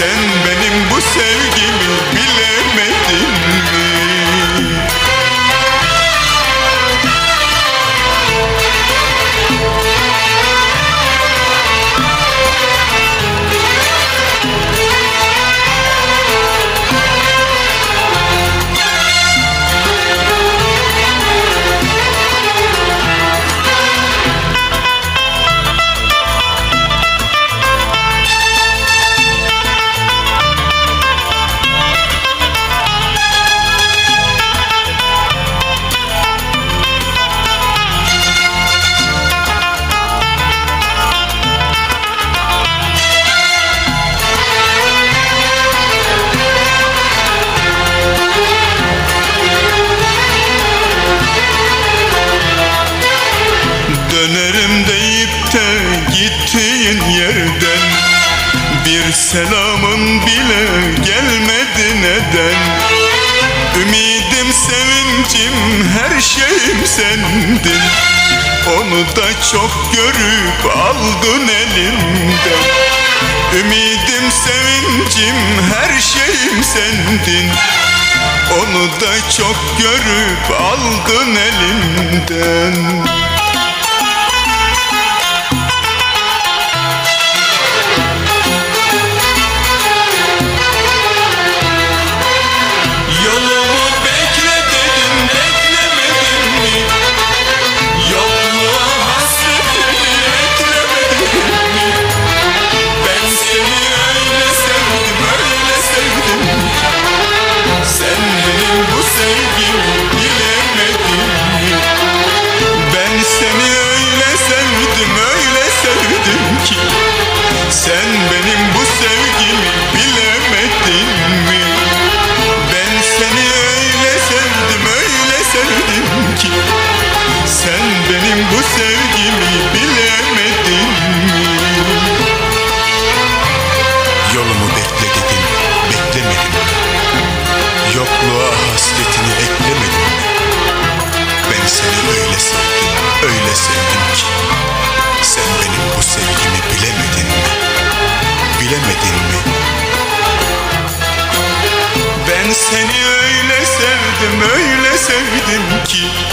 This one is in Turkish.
Sen benim Dönerim deyip de gittiğin yerden Bir selamın bile gelmedi neden? Ümidim, sevincim, her şeyim sendin. Onu da çok görüp aldın elimden Ümidim, sevincim, her şeyim sendin. Onu da çok görüp aldın elimden Sen benim bu sevgimi bilemedin mi? Ben seni öyle sevdim öyle sevdim ki Sen benim bu sevgimi bilemedin mi? Yolumu bekle dedim beklemedim? Yokluğa hasretini eklemedim? Ben seni öyle sevdim öyle sevdim ki Sen benim bu sevgimi Ben seni